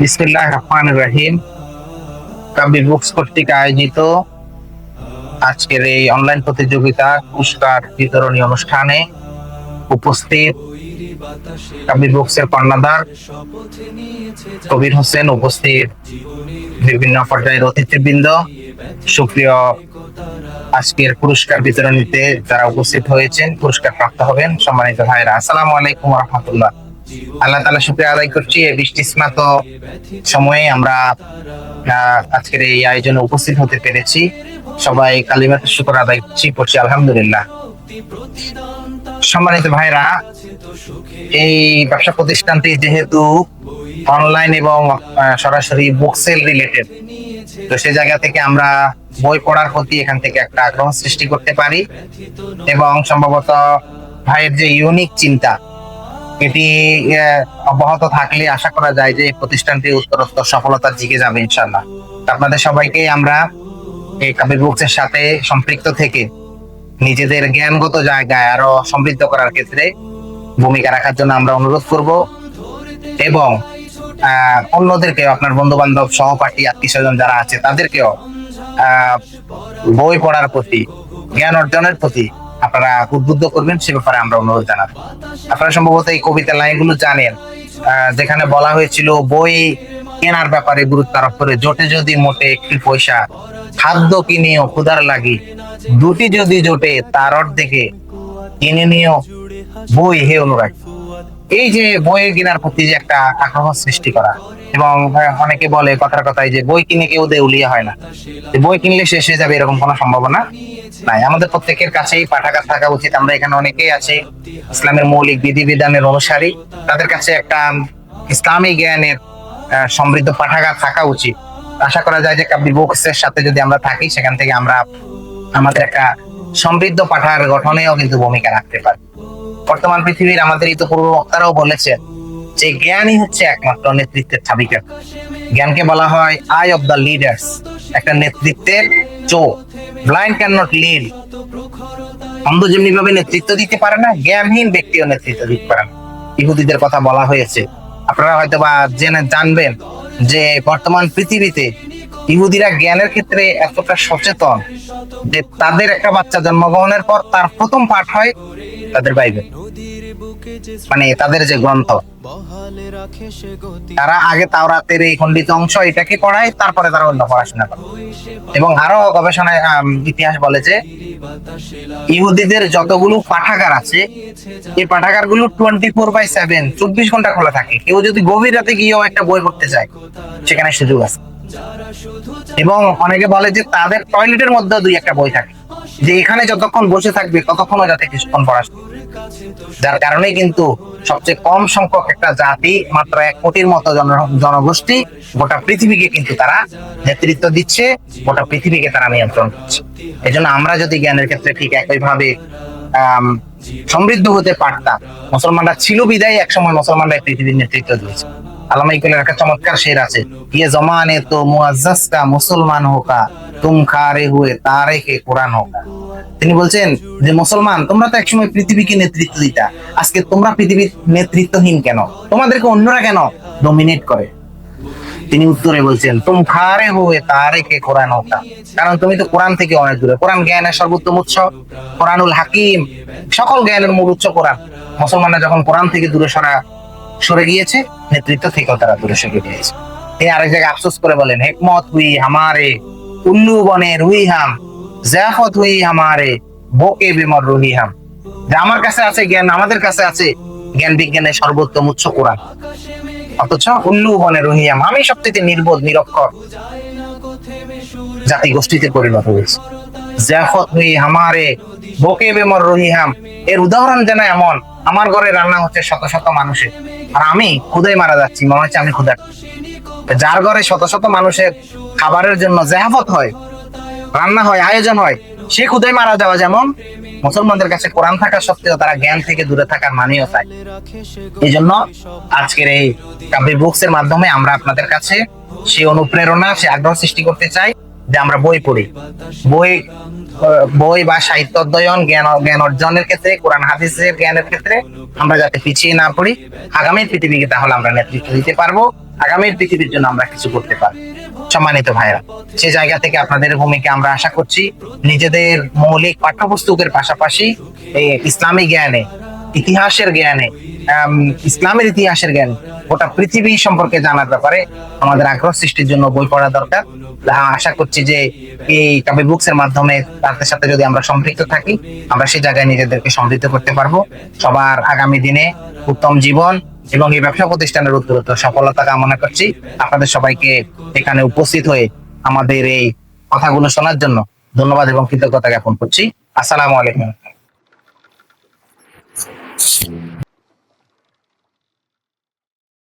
বিসমিল্লাহ রহমান রহিম। কাবি বুকস কর্তৃক আয়োজিত আজকের এই অনলাইন প্রতিযোগিতা, পুরস্কার বিতরণী অনুষ্ঠানে উপস্থিত কাবি বুকসের কর্ণধার কবির হোসেন উপস্থিত বিভিন্ন পর্যায়ের অতিথিবৃন্দ। সুপ্রিয় আজকের পুরস্কার বিতরণীতে যারা উপস্থিত হয়েছেন পুরস্কার প্রাপ্ত হবেন সম্মানিত ভাইরা আসসালামু আলাইকুম রহমতুল্লাহ। আল্লাহ তালা শুক্রিয়া আদায় করছি। এই বৃষ্টি স্নাত সময়ে আমরা আজকের এই আয়োজনে উপস্থিত হতে পেরেছি। সবাই কালিমাত শুকর আদায় করছি করছি আলহামদুলিল্লাহ। সম্মানিত ভাইরা এই ব্যবসা প্রতিষ্ঠানটি যেহেতু অনলাইন এবং সরাসরি বুক সেল রিলেটেড তো সেই জায়গা থেকে আমরা বই পড়ার প্রতি এখান থেকে একটা আগ্রহ সৃষ্টি করতে পারি। এবং সম্ভবত ভাইয়ের যে ইউনিক চিন্তা এটি অব্যাহত থাকলে আশা করা যায় যে প্রতিষ্ঠানটি উত্তরোত্তর সফলতার দিকে যাবে ইনশাল্লাহ আপনাদের সবাইকে আমরা এই কাবির বুকসের সাথে সম্পৃক্ত থেকে নিজেদের জ্ঞানগত জায়গায় আরও সমৃদ্ধ করার ক্ষেত্রে ভূমিকা রাখার জন্য আমরা অনুরোধ করব এবং অন্যদেরকেও, আপনার বন্ধু বান্ধব সহপাঠী আত্মীয় স্বজন যারা আছে, তাদেরকেও বই পড়ার প্রতি, জ্ঞান অর্জনের প্রতি আপনারা উদ্বুদ্ধ করবেন, সে ব্যাপারে আমরা অনুরোধ জানাব। আপনারা সম্ভবত এই কবিতা লাইনগুলো জানেন। যেখানে বলা হয়েছিল, বই কেনার ব্যাপারে গুরুত্ব আরোপ করে, জোটে যদি মোটে একটি পয়সা, খাদ্য কিনেও ক্ষুধার লাগি, দুটি যদি জোটে, তার অর্ধেকে কিনে নিয়েও বই হে অনুরাগ। এই যে বই কেনার প্রতি যে একটা আগ্রহ সৃষ্টি করা, এবং অনেকে বলে কথার কথায় যে বই কিনে কেউ দেউলিয়া হয় না। বই কিনলে শেষ হয়ে যাবে এরকম কোনো সম্ভাবনা নাই। আমাদের প্রত্যেকের কাছেই পাঠাগার থাকা উচিত। আমরা এখানে অনেকেই আছি, ইসলামের মৌলিক বিধিবিধানের অনুসারী। তাদের কাছে একটা ইসলামী জ্ঞানের সমৃদ্ধ পাঠাগার থাকা উচিত। আশা করা যায় যে কাব্যির বুকসের সাথে যদি আমরা থাকি, সেখান থেকে আমরা আমাদের একটা সমৃদ্ধ পাঠার গঠনেও কিন্তু ভূমিকা রাখতে পারি। বর্তমান পৃথিবীর আমাদের এই তো পূর্ব বক্তারাও বলেছেন যে জ্ঞানই হচ্ছে একমাত্র নেতৃত্বের চাবিকাঠি। জ্ঞানকে বলা হয় আই অফ দ্য লিডার্স একটা নেতৃত্বের চোখ ব্লাইন্ড ক্যান নট লিড অন্ধ যেমনি ভাবে নেতৃত্ব দিতে পারে না, জ্ঞানহীন ব্যক্তিও নেতৃত্ব দিতে পারে না। ইহুদিদের কথা বলা হয়েছে। আপনারা হয়তো বা জেনে জানবেন যে বর্তমান পৃথিবীতে ইহুদিরা জ্ঞানের ক্ষেত্রে এতটা সচেতন যে তাদের একটা বাচ্চা জন্মগ্রহণের পর তার প্রথম পাঠ হয় তাদের বাইবেল মানে তাদের যে গ্রন্থ, তারা আগে তাওরাতের এই খণ্ডিত অংশ এটাকে পড়ায় তারপরে তারা অন্য পড়াশোনা করে। এবং আরও গবেষণায় ইতিহাস বলে যে, ইহুদিদের যতগুলো পাঠাগার আছে, এই পাঠাগারগুলো টোয়েন্টি ফোর বাই সেভেন চব্বিশ ঘণ্টা খোলা থাকে। কেউ যদি গভীর রাতে গিয়েও একটা বই পড়তে চায় সেখানে সুযোগ আছে। এবং অনেকে বলে যে, তাদের টয়লেটের মধ্যে দুই একটা বই থাকে। যে এখানে যতক্ষণ বসে থাকবে, ততক্ষণও যাতে কিছুক্ষণ পড়াশোনা যার কারণে কিন্তু সবচেয়ে কম সংখ্যক একটা জাতি, মাত্র এক কোটির মতো জনগোষ্ঠী গোটা পৃথিবীকে কিন্তু তারা নেতৃত্ব দিচ্ছে, গোটা পৃথিবীকে তারা নিয়ন্ত্রণ করছে। এই জন্য আমরা যদি জ্ঞানের ক্ষেত্রে ঠিক একইভাবে সমৃদ্ধ হতে পারতাম, মুসলমানরা ছিল বিদায়, একসময় মুসলমানরা পৃথিবীর নেতৃত্ব দিয়েছে। আলামা ইকবালের একটা চমৎকার শের আছে। ইয়ে জমানে তো মুআজ্জাজ মুসলমান হোকা, তুম খারে হুয়ে তারে কে কোরআন হোকা। তিনি বলছেন, যে মুসলমান, তোমরা তো একসময় পৃথিবীকে নেতৃত্ব দিতা। আজকে তোমরা পৃথিবীর নেতৃত্বহীন কেন? তোমাদেরকে অন্যরা কেন ডোমিনেট করে? তিনি উত্তরে বলছেন, তুম খারে হুয়ে তারে কে কোরআন হোকা। কারণ তুমি তো কোরআন থেকে অনেক দূরে। কোরআন জ্ঞানের সর্বোত্তম উৎস, কোরআনুল হাকিম, সকল জ্ঞানের মূল উৎস কোরআন। মুসলমানরা যখন কোরআন থেকে দূরে সরা সরে গিয়েছে, নেতৃত্ব থেকেও তারা দূরে সরে গিয়েছে তিনি আরেক জায়গায় আফসোস করে বলেন, হেকমত হুই হামারে উল্লু বনে রুই হাম জাফত হুই হামারে, বোকে বিমর রুহি হাম। যে আমার কাছে আছে জ্ঞান, আমাদের কাছে আছে জ্ঞান বিজ্ঞানের সর্বোত্তম উৎস কোরআন। অথচ উল্লু বনে রহিয়াম আমি সবচেয়ে নির্বোধ, নিরক্ষর জাতি গোষ্ঠীতে পরিণত হয়েছে। জাফত হুই হামারে, বোকে বেমর রহিহাম এর উদাহরণ যেন এমন, আমার ঘরে রান্না হচ্ছে শত শত মানুষের। আর আমি ক্ষুদাই মারা যাচ্ছি, মনে হচ্ছে আমি ক্ষুদা যার ঘরে শত শত মানুষের খাবারের জন্য জাহাফত হয়, রান্না হয়, আয়োজন হয়, সে ক্ষুদাই মারা যাওয়া যেমন, মুসলমানদের কাছে কোরআন থাকা সত্ত্বেও তারা জ্ঞান থেকে দূরে থাকার মানেও তাই এই জন্য আজকের এই কাব্যিক বুকস এর মাধ্যমে আমরা আপনাদের কাছে সেই অনুপ্রেরণা সে আগ্রহ সৃষ্টি করতে চাই। যে আমরা বই পড়ি। বই বই বা সাহিত্য অধ্যয়ন, জ্ঞান জ্ঞান অর্জনের ক্ষেত্রে, কোরআন, হাদিসের জ্ঞানের ক্ষেত্রে আমরা যাতে পিছিয়ে না পড়ি আগামী পৃথিবীকে তাহলে আমরা নেতৃত্ব দিতে পারব, আগামীর পৃথিবীর জন্য আমরা কিছু করতে পারব। সম্মানিত ভাইরা সে জায়গা থেকে আপনাদের ভূমিকা আমরা আশা করছি, নিজেদের মৌলিক পাঠ্যপুস্তকের পাশাপাশি এই ইসলামী জ্ঞানে ইতিহাসের জ্ঞানে ইসলামের ইতিহাসের জ্ঞান গোটা পৃথিবী সম্পর্কে জানার ব্যাপারে আমাদের আগ্রহ সৃষ্টির জন্য বই পড়া দরকার। আশা করছি যে এই কাবি বুকস এর মাধ্যমে তাদের সাথে যদি আমরা সম্পৃক্ত থাকি, আমরা সেই জায়গায় নিজেদেরকে সমৃদ্ধ করতে পারব। সবার আগামী দিনে উত্তম জীবন এবং এই ব্যবসা প্রতিষ্ঠানের উত্তরোত্তর সফলতা কামনা করছি। আপনাদের সবাইকে এখানে উপস্থিত হয়ে আমাদের এই কথাগুলো শোনার জন্য ধন্যবাদ এবং কৃতজ্ঞতা জ্ঞাপন করছি। আসসালামু আলাইকুম। Peace.